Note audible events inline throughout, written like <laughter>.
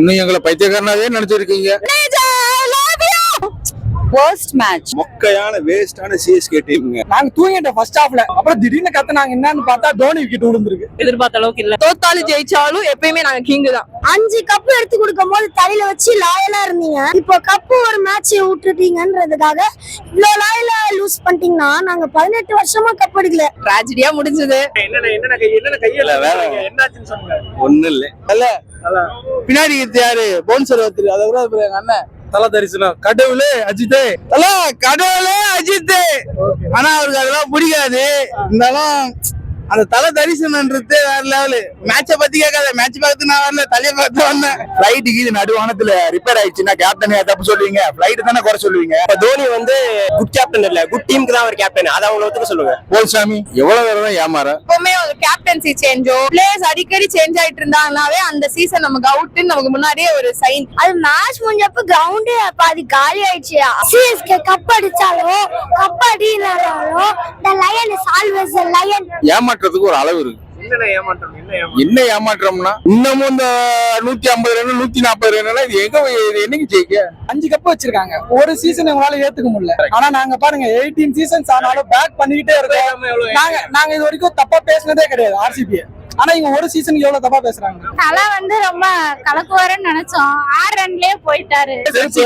இன்னும் எங்களை பைத்தியக்காரனாவே நினைச்சிருக்கீங்க. Worst match. மொக்கையான வேஸ்டான சிஎஸ்கே டீமுங்க நாங்க தூங்கிட்டோம் ஃபர்ஸ்ட் ஹாஃப்ல அப்புறம் திடீர்னு கத்துனாங்க. என்னன்னு பார்த்தா தோனி விக்கெட் விழுந்திருக்கு. எதிர்பார்த்த அளவுக்கு இல்ல. தோத்தாலும் ஜெயிச்சாலும் எப்பயுமே நாங்க கிங் தான். அஞ்சு கப் எடுத்து கொடுக்கும் போது தலையில வச்சு லாயலா இருந்தீங்க. இப்போ கப்பு ஒரு மேட்ச் விட்டுட்டீங்கன்றதுக்காக இவ்வளவு லாயலா லூஸ் பண்ணிட்டீங்கன்னா நாங்க பதினெட்டு வருஷமா கப் எடுக்கல. ட்ராஜடியா முடிஞ்சது. என்னென்ன என்னென்ன கை என்னென்ன கையில வேற. என்னாச்சுன்னு சொல்லுங்க. ஒண்ணு இல்ல. பின்னாடி யாரு? போன்சர் ஒருத்தர். அதை கூட எங்க அண்ணன் தல தரிசனம். கடவுளே அஜித்தே. அல்ல கடவுளே அஜித் ஆனா அவருக்கு அதெல்லாம் பிடிக்காது. இருந்தாலும் அந்த தலை தரிசனன்றது வேற லெவலு மேட்ச பத்தி கேட்காத மேட்ச் பார்த்து நான் வரல தலையை பார்த்து வந்தேன். ஃபிளைட் கீது நடுவானத்துல ரிப்பேர் ஆயிடுச்சுன்னா கேப்டன் தப்பு சொல்லுவீங்க? ஃபிளைட் தானே குறை சொல்லுவீங்க? இப்ப தோனி வந்து குட் கேப்டன் இல்ல குட் டீமுக்கு தான் அவர் கேப்டன் அதை அவங்க ஒத்துக்க சொல்லுங்க. போல் சாமி எவ்வளவு தடவை தான் ஏமாற? எப்பவுமே ஒரு கேப்டன்சி சேஞ்சோ பிளேயர்ஸ் அடிக்கடி சேஞ்ச் ஆயிட்டு இருந்தாங்கனாவே அந்த சீசன் நமக்கு அவுட்னு நமக்கு முன்னாடியே ஒரு சைன் அது மேட்ச் முடிஞ்சப்ப கிரவுண்டே பாதி காலி ஆயிடுச்சு. சிஎஸ்கே கப் அடிச்சாலும் cup அடினாலும் the lion is always the lion ஏமாற்றத்துக்கு ஒரு அளவு இருக்கு. என்ன ஏமாற்றம்? என்ன ஏமாற்றம்னா இன்னமும் இந்த நூத்தி ஐம்பது ரன் நூத்தி நாற்பது ரன் இது எங்க இது என்னைக்கு ஜெயிக்க? அஞ்சு கப் வச்சிருக்காங்க. ஒரு சீசன் எங்களால ஏத்துக்க முடியல. ஆனா நாங்க பாருங்க எயிட்டீன் சீசன்ஸ் ஆனாலும் பேக் பண்ணிக்கிட்டே இருக்கோம். நாங்க நாங்க இது வரைக்கும் தப்பா பேசுனதே கிடையாது ஆர்சிபி ஆனா இவங்க ஒரு சீசனுக்கு எவ்வளவு தப்பா பேசுறாங்க? தலை வந்து ரொம்ப கலக்குவாருன்னு நினைச்சோம். ஆறு ரன்லயே போயிட்டாரு. செருப்பு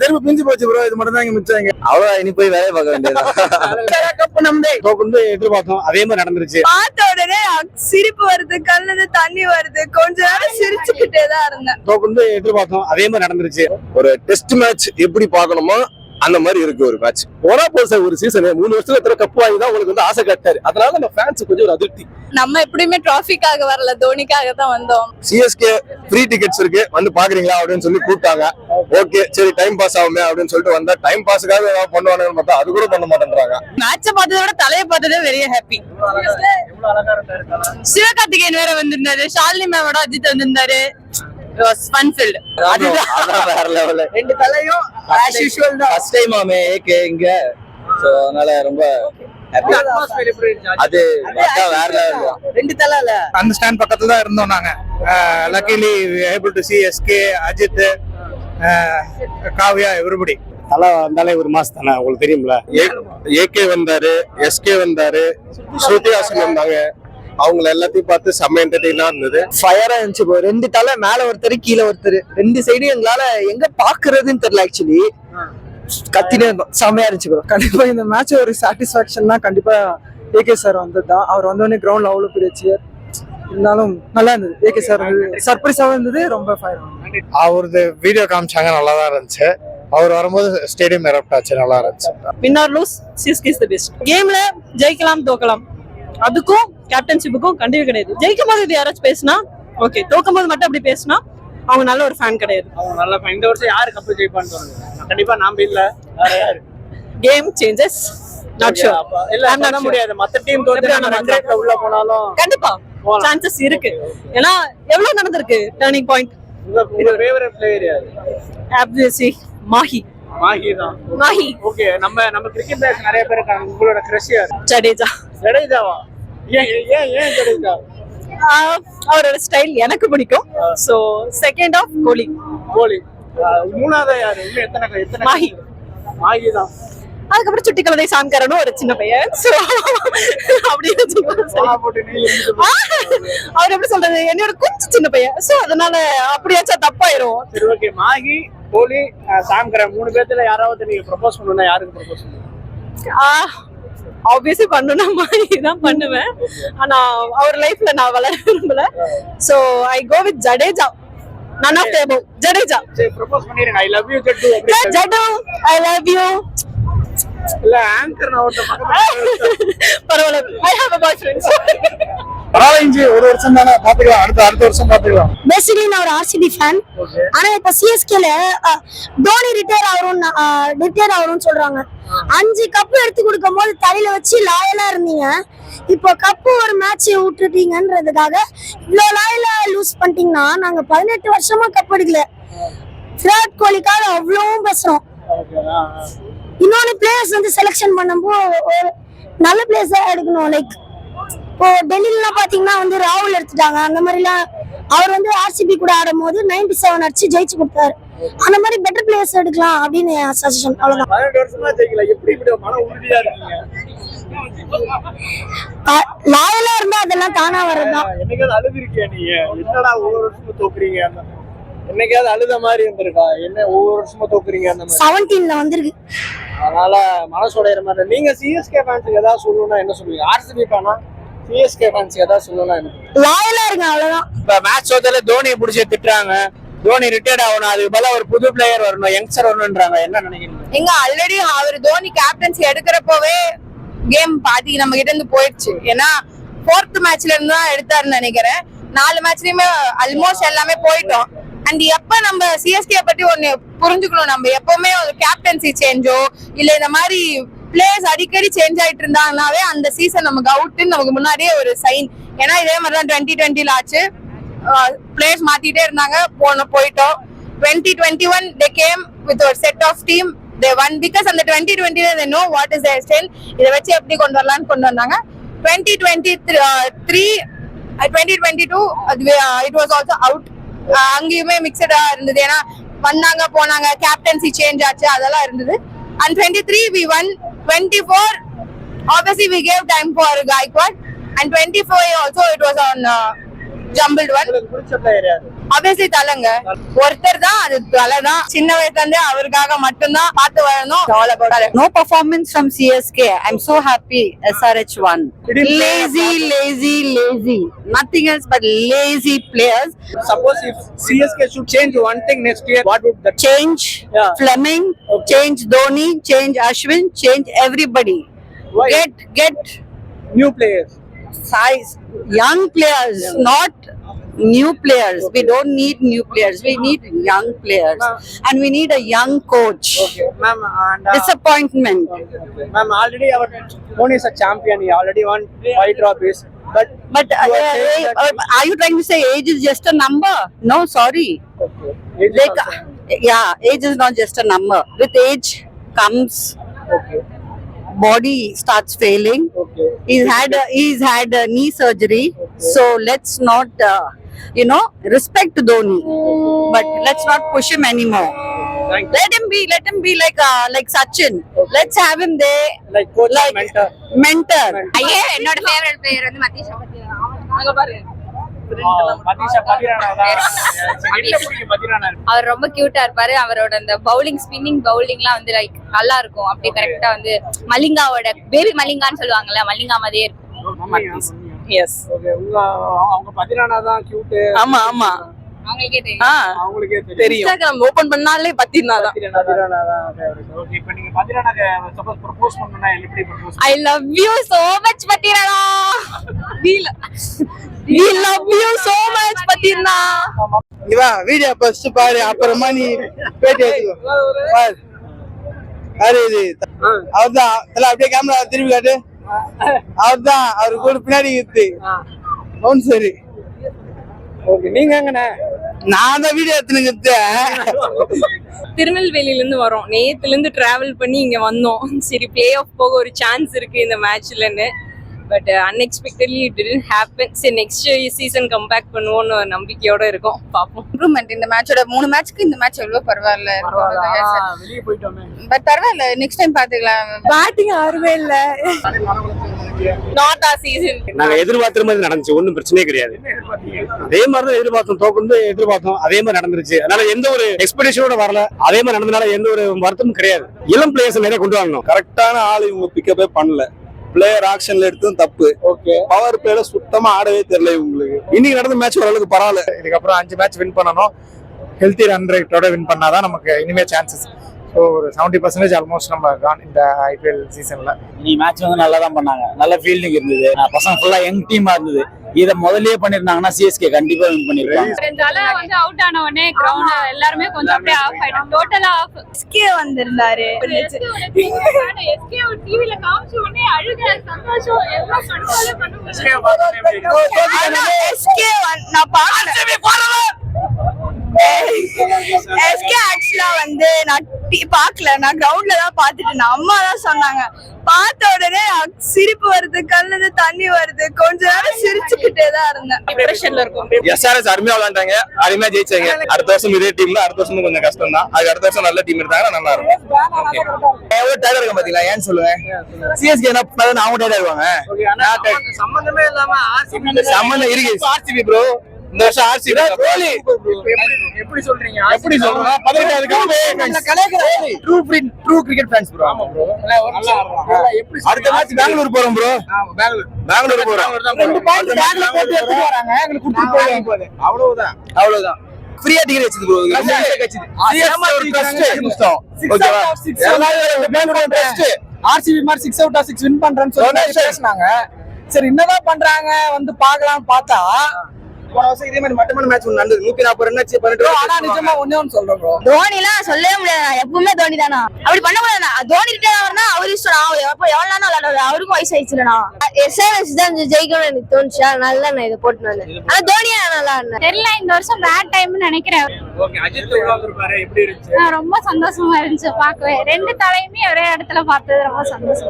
செருப்பு பிஞ்சு போச்சு ப்ரோ இது மட்டும் தான் இங்க. மிச்சாங்க அவ்வளவு இனி போய் வேலையை பார்க்க வேண்டியது கப்பு நம்பே வந்து எதிர்பார்த்தோம். அதே மாதிரி நடந்துருச்சு. பார்த்த உடனே சிரிப்பு வருது கண்ணுல தண்ணி வருது. கொஞ்ச நேரம் சிரிச்சுக்கிட்டே தான் இருந்தேன். வந்து எதிர்பார்த்தோம். அதே மாதிரி நடந்துருச்சு. ஒரு டெஸ்ட் மேட்ச் எப்படி பார்க்கணுமோ அந்த மாதிரி இருக்கு ஒரு மேட்ச் போனா போச ஒரு சீசன் மூணு வருஷத்துல எத்தனை கப்பு வாங்கி தான் உங்களுக்கு வந்து ஆசை கட்டாரு. அதனால நம்ம ஃபேன்ஸ் கொஞ்சம் ஒரு அதிருப்தி. நம்ம எப்படியுமே டிராஃபிக்காக வரல தோனிக்காக தான் வந்தோம். சிஎஸ்கே ஃப்ரீ டிக்கெட்ஸ் இருக்கு. வந்து பாக்குறீங்களா அப்படின்னு சொல்லி கூப்பிட்டாங்க. ஓகே சரி டைம் பாஸ் ஆகுமே அப்படின்னு சொல்லிட்டு வந்தா டைம் பாஸுக்காக ஏதாவது பண்ணுவானுன்னு பார்த்தா அது கூட பண்ண மாட்டேன்றாங்க. மேட்ச பார்த்ததை விட தலையை பார்த்ததே வெரி ஹாப்பி சிவகார்த்திகேயன் வேற வந்திருந்தாரு ஷாலினி மேமோட அஜித் வந்திருந்தாரு. வேற லெவல் ரெண்டு தலையும் ஆஸ் யூஷுவல் தான். ஃபர்ஸ்ட் டைம் ஆமே ஏகே இங்க. சோ அதனால ரொம்ப happy. அது வேற லெவல் ரெண்டு தலை இல்ல? அந்த ஸ்டாண்ட் பக்கத்துல தான் இருந்தோம் நாங்க. Luckily able to C SK Ajith Kavya everybody Thala வந்தாலே ஒரு மாசம் தானே உங்களுக்கு தெரியும்ல? ஏகே வந்தாரு எஸ்கே வந்தாரு ஸ்ருதி ஹாசன் வந்தாங்க. அவங்கள எல்லாத்தையும் பார்த்து செம்ம என்டர்டெயினா இருந்தது. ஃபயரா இருந்துச்சு bro. ரெண்டு தலை மேல ஒருத்தர் கீழே ஒருத்தர். ரெண்டு சைடு எங்களால எங்க பாக்குறதுன்னு தெரியல ஆக்சுவலி கத்தினே இருந்தோம். செம்மையா இருந்துச்சு ப்ரோ கண்டிப்பா இந்த மேட்ச் ஒரு சாட்டிஸ்பாக்சன் தான். கண்டிப்பா ஏகே சார் வந்தது தான் அவர் வந்தோடனே கிரவுண்ட்ல அவ்வளவு பெரிய சியர் இருந்தாலும் நல்லா இருந்தது. ஏகே சார் சர்ப்ரைஸாவும் இருந்தது. ரொம்ப ஃபயர் அவரது வீடியோ காமிச்சாங்க. நல்லா தான் இருந்துச்சு. அவர் வரும்போது ஸ்டேடியம் எரப்ட் ஆச்சு. நல்லா இருந்துச்சு. Win or lose CSK is the best கேம்ல ஜெயிக்கலாம் தோக்கலாம். அதுக்கும் கேப்டன்ஷிப்புக்கும் கண்டிப்பா கிடையாது. ஜெயிக்கும் போது இது யாராச்சும் பேசினா ஓகே தோக்கும் போது மட்டும் அப்படி பேசினா அவங்க நல்ல ஒரு ஃபேன் கிடையாது. அவங்க நல்லா fan. இந்த வருஷம் யாரு கப்பு ஜெயிப்பான்னு கண்டிப்பா நாம இல்ல. வேற யாரு? கேம் சேஞ்சஸ் நாட் ஷூர் இல்ல பண்ண. முடியாது. மத்த டீம் தோத்து உள்ள போனாலும் கண்டிப்பா. சான்சஸ் இருக்கு. ஏன்னா எவ்வளவு நடந்திருக்கு? டர்னிங் பாயிண்ட் ஃபேவரட் பிளேயர் யாரு? ஆப்வியஸ்லி மாஹி மாஹி தான். மாஹி ஓகே நம்ம நம்ம கிரிக்கெட் பிளேயர்ஸ் நிறைய பேர் இருக்காங்க. உங்களோட கிரஷ் யாரு? ஜடேஜா. ஜடேஜாவா? அவரோட ஸ்டைல் எனக்கு பிடிக்கும். So second of Kohli. Kohli. மூணாவது யாரு? எத்தனை எத்தனை மாஹி. மாஹி தான். அதுக்கப்புறம் சுட்டி கலதை சாம்காரனும் ஒரு சின்ன பையன். சோ அப்படியே அவர் எப்படி சொல்றது? என்னோட கொஞ்சம் சின்ன பையன். சோ அதனால அப்படியாச்சா தப்பாயிரும். சரி ஓகே மாகி கோலி ஆஹ் சாம் கரன் மூணு பேர்த்துல யாராவது நீங்க ப்ரொபோஸ் பண்ணணும்னா யாருக்கு ப்ரொபோஸ் பண்ணுவீங்க ஆப்வியஸ்லி பண்ணணும்னா மாதிரி தான் பண்ணுவேன். ஆனா அவர் லைஃப்ல நான் வளர விரும்பல. So I go with Jadeja none of தேபோ Jadeja propose பண்ணிருங்க. ஐ லவ் யூ ஜட்டு அப்படி ஜடு ஐ லவ் யூ இல்ல ஆங்கர் நான் ஒருத்த பக்கத்துல <laughs> பரவாயில்ல. ஐ ஹேவ் அ பாய் ஃப்ரெண்ட் பரவாயில்லை ஒரு வருஷம் தானே பாத்துக்கலாம் அடுத்த அடுத்த வருஷம் பாத்துக்கலாம் பேசிக்கலி நான் ஒரு ஆர்சிபி ஃபேன் ஆனா இப்ப சிஎஸ்கேல தோனி ரிட்டையர் ஆகும் ரிட்டையர் ஆகும்னு சொல்றாங்க. அஞ்சு கப் எடுத்து கொடுக்கும் போது தலையில வச்சு லாயலா இருந்தீங்க. இப்போ கப்பு ஒரு மேட்ச் விட்டுட்டீங்கன்றதுக்காக இவ்வளவு லாயலா லூஸ் பண்ணிட்டீங்கன்னா நாங்க பதினெட்டு வருஷமா கப் எடுக்கல. விராட் கோலிக்காக அவ்வளவும் பேசுறோம். இன்னொன்னு பிளேயர்ஸ் வந்து செலெக்ஷன் பண்ணும்போது ஒரு நல்ல பிளேயர்ஸா எடுக்கணும் லைக் இப்போ டெல்லிலாம் பாத்தீங்கன்னா வந்து ராகுல் எடுத்துட்டாங்க. அந்த மாதிரிலாம் அவர் வந்து ஆர்சிபி கூட ஆடும் போது நைன்டி செவன் அடிச்சு ஜெயிச்சு கொடுத்தாரு. அந்த மாதிரி பெட்டர் பிளேயர்ஸ் எடுக்கலாம் அப்படின்னு சஜஷன் அவ்வளவுதான். வருஷமா லாயலா இருந்தா அதெல்லாம் தானா வர்றதுதான் என்னைக்காவது அழுதுருக்கியா நீங்க? என்னடா ஒவ்வொரு வருஷமும் தோக்குறீங்க அந்த என்னைக்காவது அழுத மாதிரி இருந்திருக்கா? என்ன ஒவ்வொரு வருஷமும் தோக்குறீங்க அந்த மாதிரி? செவன்டீன்ல வந்திருக்கு. அதனால மனசு உடையிற மாதிரி நீங்க சிஎஸ்கே ஃபேன்ஸுக்கு ஏதாவது சொல்லணும்னா என்ன சொல்லுவீங்க? ஆர்சிபி ஃபேனா சிஎஸ்கே ஃபேன்ஸுக்கு ஏதாவது சொல்லணும்னா என்ன லாயலா இருங்க அவ்வளவுதான். இப்ப மேட்ச் சோதல தோனியை பிடிச்சி திட்டுறாங்க. தோனி ரிட்டையர்ட் ஆகணும் அதுக்கு பதிலா ஒரு புது பிளேயர் வரணும் யங்ஸ்டர் வரணும்ன்றாங்க. என்ன நினைக்கிறீங்க? எங்க ஆல்ரெடி அவர் தோனி கேப்டன்சி எடுக்கிறப்பவே கேம் பாதி நம்ம கிட்ட இருந்து போயிடுச்சு. ஏன்னா ஃபோர்த் மேட்ச்ல இருந்து தான் எடுத்தாருன்னு நினைக்கிறேன். நாலு மேட்ச்லயுமே ஆல்மோஸ்ட் எல்லாமே போயிட்டோம். அண்ட் எப்ப நம்ம சிஎஸ்கே பத்தி ஒண்ணு புரிஞ்சுக்கணும் நம்ம. எப்பவுமே ஒரு கேப்டன்சி சேஞ்சோ இல்ல இந்த மாதிரி பிளேயர்ஸ் அடிக்கடி சேஞ்ச் ஆயிட்டு இருந்தாங்கனாவே அந்த சீசன் நமக்கு அவுட்டுன்னு நமக்கு முன்னாடியே ஒரு சைன் ஏன்னா இதே மாதிரி தான் டுவெண்ட்டி டுவெண்ட்டில ஆச்சு பிளேயர்ஸ் மாத்திட்டே இருந்தாங்க. போன போயிட்டோம். Twenty twenty one they came with ஒரு set of team they won because அந்த twenty டுவெண்ட்டில they know what is their style இதை வச்சு எப்படி கொண்டு வரலாம்னு கொண்டு வந்தாங்க. Twenty twenty three twenty twenty two it was also out அங்கேயுமே மிக்சடா இருந்தது. ஏன்னா வந்தாங்க போனாங்க கேப்டன்சி சேஞ்ச் ஆச்சு அதெல்லாம் இருந்தது. and 23 we won. 24 obviously we gave time for Gaikwad and 24 also it was on uh, யாரு obviously தலைங்க ஒருத்தர் தான் அது தலை தான் சின்ன வயசுல இருந்தே அவருக்காக மட்டும்தான் பார்த்து வரணும் தலை. No performance from CSK. I'm so happy. SRH won. Lazy, lazy, lazy. Nothing else but lazy players. Suppose if CSK one thing next year what would that Change Yeah. Fleming, change Dhoni, change Ashwin, change everybody. Why? Get get new players size, young players, not new players. We don't need new players. We need young players, and we need a young coach. okay ma'am and uh, Disappointment. ma'am already our Dhoni is a champion he already won five trophies but But uh, You are saying uh, uh, are you trying to say age is just a number? No, sorry. okay is Like, also- yeah, age is not just a number. With age comes okay body starts failing. okay he's had uh, he's had knee surgery. Okay. so let's not uh, you know respect dhoni. But let's not push him anymore. Let him be let him be like uh, like sachin. Okay. let's have him there. Like coach like mentor. mentor, mentor. yeah not favorite player. அவர் ரொம்ப கியூட்டா இருப்பாரு. அவரோட அந்த bowling spinning பவுலிங்லாம் வந்து like நல்லா இருக்கும். அப்படியே கரெக்டா வந்து மலிங்காவோட பேபி மலிங்கான்னு சொல்லுவாங்கல்ல மலிங்கா மாதிரியே இருக்கும். எஸ் ஆமா ஆமா. அவங்களுக்கே தெரியும். ஆ அவங்களுக்கே தெரியும். தெரியும். இன்ஸ்டாகிராம் ஓபன் பண்ணாலே பத்தினா தான். I love you so much Pathirana we love you so much Pathirana இங்க வா வீடியோ ஃபர்ஸ்ட் பாரு அப்புறமா நீ பேட்டி எடுத்துக்கோ பாரு. யாரு இது. அவர்தான். எல்லாம் அப்படியே கேமரா திருப்பி காட்டு. அவர்தான். அவரு கூட பின்னாடி இருக்கு அவன் சரி. ஓகே நீங்க எங்கண்ணே? நான் தான் வீடியோ எடுத்துனுங்கிறது திருநெல்வேலியில இருந்து வரோம். நேத்துல இருந்து டிராவல் பண்ணி இங்க வந்தோம். சரி பிளே ஆஃப் போக ஒரு சான்ஸ் இருக்கு இந்த மேட்ச்லன்னு but unexpectedly it didn't happen சரி நெக்ஸ்ட் சீசன் கம்பேக் பண்ணுவோம்னு ஒரு நம்பிக்கையோட இருக்கோம். பார்ப்போம். இம்ப்ரூவ்மெண்ட் இந்த மேட்சோட மூணு மேட்ச்க்கு இந்த மேட்ச் எவ்வளவு பரவாயில்ல வெளியே போயிட்டோமே. பட் பரவாயில்ல நெக்ஸ்ட் டைம் பாத்துக்கலாம் பேட்டிங் ஆறுவே இல்ல. நாட் ஆ சீசன் நாங்க எதிர்பார்த்த மாதிரி நடந்துச்சு. ஒண்ணும் பிரச்சனையே கிடையாது. அதே மாதிரி தான் எதிர்பார்த்தோம். தோக்குந்து எதிர்பார்த்தோம். அதே மாதிரி நடந்துருச்சு. அதனால எந்த ஒரு எக்ஸ்பெக்டேஷனோட வரல. அதே மாதிரி நடந்தனால எந்த ஒரு வருத்தமும் கிடையாது. இளம் பிளேயர்ஸ் நிறைய கொண்டு வரணும். கரெக்டான ஆள் இவங்க பிக்கப்பே பண்ணல. பிளேயர் ஆக்ஷன்ல எடுத்ததும் தப்பு. ஓகே பவர் பிளேல சுத்தமா ஆடவே தெரியல இவங்களுக்கு இன்னைக்கு நடந்த மேட்ச் ஓரளவுக்கு பரவாயில்ல. இதுக்கப்புறம் அஞ்சு மேட்ச் வின் பண்ணணும். ஹெல்த்தி ரன் ரேட்டோட வின் பண்ணாதான் நமக்கு இனிமே சான்சஸ் ஸோ ஒரு செவன்டி பர்சன்டேஜ் ஆல்மோஸ்ட் நம்ம gone இந்த ஐபிஎல் சீசன்ல நீ மேட்ச் வந்து நல்லா தான் பண்ணாங்க. நல்ல ஃபீல்டிங் இருந்தது. நான் பசங்க ஃபுல்லா யங் டீமா இருந்தது. இதை முதல்லயே பண்ணிருந்தாங்கன்னா சிஎஸ்கே கண்டிப்பா வின் பண்ணிருப்பாங்க. வந்து அவுட் ஆன உடனே கிரவுண்ட் எல்லாருமே கொஞ்சம் அப்படியே ஆஃப் ஆயிடும். டோட்டலா ஆஃப் எஸ்கே வந்திருந்தாரு. எஸ்கே டிவில காமிச்ச உடனே அழுக சந்தோஷம் எல்லாம் கண்ட்ரோலே பண்ண எஸ்கே நான் பாக்கல எஸ்கே ஆக்சுவலா வந்து நான் பார்க்கல நான் கிரவுண்ட்ல தான் இருந்தேன். அம்மா தான் சொன்னாங்க. பார்த்த உடனே சிரிப்பு வருது கண்ணுல தண்ணி வருது. கொஞ்ச நேரம் சிரிச்சுக்கிட்டே தான் இருந்தேன். டிப்ரெஷன்ல இருக்கும். எஸ்ஆர்எஸ் அருமையா விளையாண்டாங்க. அருமையா ஜெயிச்சாங்க. அடுத்த வருஷம் இதே டீம்ல அடுத்த வருஷம் கொஞ்சம் கஷ்டம் தான். அது அடுத்த வருஷம் நல்ல டீம் இருந்தாங்கன்னா நல்லா இருக்கும். எவ்வளவு டயர்ட் இருக்க பாத்தீங்களா? ஏன்னு சொல்லுவேன். சிஎஸ்கே என்ன பண்ணாலும் அவங்க டயர்ட் ஆயிடுவாங்க சம்மந்தமே இல்லாம ஆர்சிபி சம்மந்தம் இருக்கு. ஆர்சிபி ப்ரோ இந்த வருஷம் ஆர்சிபி கோலி. எப்படி சொல்றீங்க? எப்படி சொல்றோம் பதினெட்டாவது true true cricket fans bro ஆமா ப்ரோ நல்லா ஆடுறான். எப்படி அடுத்த மேட்ச் பெங்களூர் போறோம் ப்ரோ பெங்களூர். போறோம். ரெண்டு பாயிண்ட் பேக்ல போட்டு எடுத்துட்டு வராங்க. எங்களுக்கு கொடுத்துட்டு போயிடுவாங்க அவ்வளவுதான். அவ்வளவுதான். ஃப்ரீயா டிக்கெட் வச்சது ப்ரோ ஆர்சிபி மாதிரி six out of six win பண்றேன்னு சொல்லி. பேசினாங்க. சரி என்னதான் பண்றாங்க? வந்து பார்க்கலாம் பார்த்தா போன வருஷம் இதே மாதிரி மட்டமான மேட்ச் ஒன்று நடந்தது. நூத்தி நாற்பது ரன் ஆச்சு பன்னெண்டு bro, ஆனா நிஜமா ஒண்ணே ஒன்னு சொல்றேன் ப்ரோ தோனி எல்லாம் சொல்லவே முடியாது. எப்பவுமே தோனி தானா? அப்படி பண்ண முடியாது தோனி ரிட்டையர் ஆகிறனா அவர் இஷ்டம். நான் எப்ப எவ்வளவு நேரம் விளையாடுவாரு? அவருக்கும் வயசு ஆயிடுச்சுலண்ணா. எஸ்ஆர்எஸ் தான் ஜெயிக்கணும்னு எனக்கு தோணுச்சு நல்லா நான் இதை போட்டு வந்தேன். ஆனா தோனியா நல்லா இருந்தேன் தெரியல இந்த வருஷம் பேட் டைம்னு நினைக்கிறேன். ஓகே அஜித் உட்கார்ந்துருப்பாரு எப்படி இருந்துச்சு? நான் ரொம்ப சந்தோஷமா இருந்துச்சு பார்க்கவே. ரெண்டு தலையுமே ஒரே இடத்துல பார்த்தது ரொம்ப சந்தோஷம்.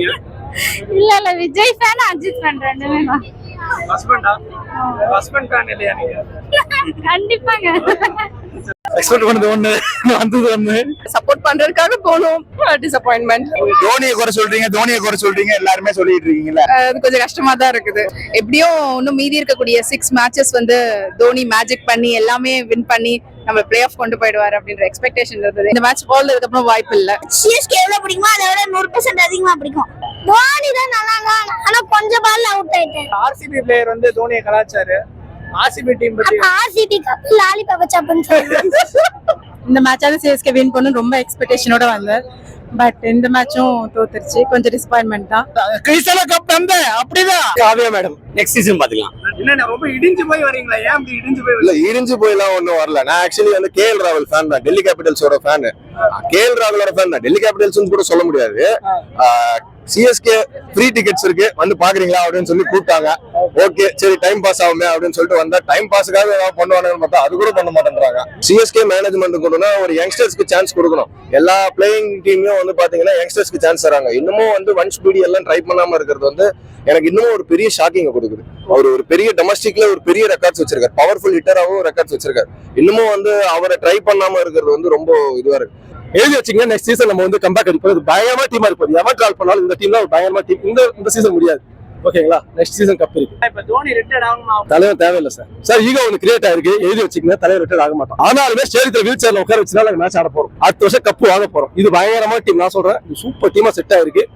இல்ல? இல்ல விஜய் ஃபேன் அஜித் ஃபேன் ரெண்டுமே தான். ஹஸ்பண்டா ஹஸ்பண்ட் ஃபேன் இல்லையா நீங்க? கண்டிப்பாங்க. எக்ஸ்பெக்ட் பண்ணது ஒண்ணு வந்தது ஒண்ணு. சப்போர்ட் பண்றதுக்காக போனோம். டிசப்பாயின்மெண்ட் தோனியை குறை சொல்றீங்க தோனியை குறை சொல்றீங்க எல்லாருமே சொல்லிட்டு இருக்கீங்கல்ல? அது கொஞ்சம் கஷ்டமா தான் இருக்குது. எப்படியும் இன்னும் மீதி இருக்கக்கூடிய சிக்ஸ் மேட்சஸ் வந்து தோனி மேஜிக் பண்ணி எல்லாமே வின் பண்ணி நம்ம பிளே ஆஃப் கொண்டு போயிடுவாரு அப்படின்ற எக்ஸ்பெக்டேஷன் இருந்தது. இந்த மேட்ச் போனதுக்கு அப்புறம் வாய்ப்பு இல்ல. சிஎஸ்கே எவ்வளவு பிடிக்குமோ அதை விட நூறு பர்சன்ட் அதிகமா பிடிக்கும். தோனி தான் நல்லா ஆனா கொஞ்சம் ஆர்சிபி பிளேயர் வந்து தோனியை கலாச்சாரு. ஆர்சிபி டீம் பத்தி ஆர்சிபி கப் லாலிபாப் சாப்பின்னு சொல்லுவாங்க இந்த மேட்சாவது சிஎஸ்கே வின் பண்ணு ரொம்ப எக்ஸ்பெக்டேஷனோட வந்தேன். பட் இந்த மேட்சும் தோத்துருச்சு. கொஞ்சம் டிசப்பாயின்மெண்ட் தான். கிறிஸ்டல கப் நம்ப அப்படிதான். காவியா மேடம் நெக்ஸ்ட் சீசன் பாத்துக்கலாம் என்ன ரொம்ப இடிஞ்சு போய் வரீங்களா? ஏன் அப்படி இடிஞ்சு போய் இல்ல இடிஞ்சு போயெல்லாம் ஒண்ணும் வரல. நான் ஆக்சுவலி வந்து கேஎல் ராகுல் ஃபேன் தான். டெல்லி கேபிட்டல்ஸோட ஃபேன் கேஎல் ராகுலோட ஃபேன் தான். டெல்லி கேபிட்டல்ஸ் கூட சொல்ல முடியாது. சிஎஸ்கே ஃப்ரீ டிக்கெட்ஸ் இருக்கு. வந்து பாக்குறீங்களா அப்படின்னு சொல்லி கூப்பிட்டாங்க. ஓகே சரி டைம் பாஸ் ஆகுமே அப்படின்னு சொல்லிட்டு வந்தா டைம் பாஸுக்காக ஏதாவது பண்ணுவாங்கன்னு பார்த்தா அது கூட பண்ண மாட்டேங்கிறாங்க சிஎஸ்கே மேனேஜ்மெண்ட் கொடுனா ஒரு யங்ஸ்டர்ஸ்க்கு சான்ஸ் கொடுக்கணும். எல்லா பிளேயிங் டீம்லயும் வந்து பாத்தீங்கன்னா யங்ஸ்டர்ஸ்க்கு சான்ஸ் தராங்க. இன்னமும் வந்து ஒன் ஸ்பீடி எல்லாம் ட்ரை பண்ணாம இருக்கிறது வந்து எனக்கு இன்னமும் ஒரு பெரிய ஷாக்கிங் கொடுக்குது. அவர் ஒரு பெரிய டொமஸ்டிக்ல ஒரு பெரிய ரெக்கார்ட்ஸ் வச்சிருக்காரு. பவர்ஃபுல் ஹிட்டராகவும் ரெக்கார்ட்ஸ் வச்சிருக்காரு. இன்னமும் வந்து அவரை ட்ரை பண்ணாம இருக்கிறது வந்து ரொம்ப இதுவா இருக்கு. எழுதி வச்சீங்க நெக்ஸ்ட் சீசன் நம்ம வந்து கம்பேக் அடிப்போம் இது பயங்கரமா டீமா இருப்போம் எவன் ட்ரால் பண்ணாலும் இந்த டீம் தான் ஒரு பயங்கரமா டீம் இந்த இந்த சீசன் முடியாது. ஓகேங்களா நெக்ஸ்ட் சீசன் கப் இருக்கு. இப்ப தோனி ரிட்டையர்ட் ஆகணுமா தலைவர் தேவையில்லை சார் சார் ஈகோ ஒன்று கிரியேட் ஆயிருக்கு. எழுதி வச்சுக்கங்க தலைவர் ரிட்டர் ஆக மாட்டோம் ஆனாலுமே ஸ்டேடியத்தில் வீல் சேர்ல உட்கார வச்சுனா மேட்ச் ஆட போறோம். அடுத்த வருஷம் கப்பு வாங்க போறோம். இது பயங்கரமா டீம் நான் சொல்றேன். சூப்பர் டீமா செட் ஆயிருக்கு.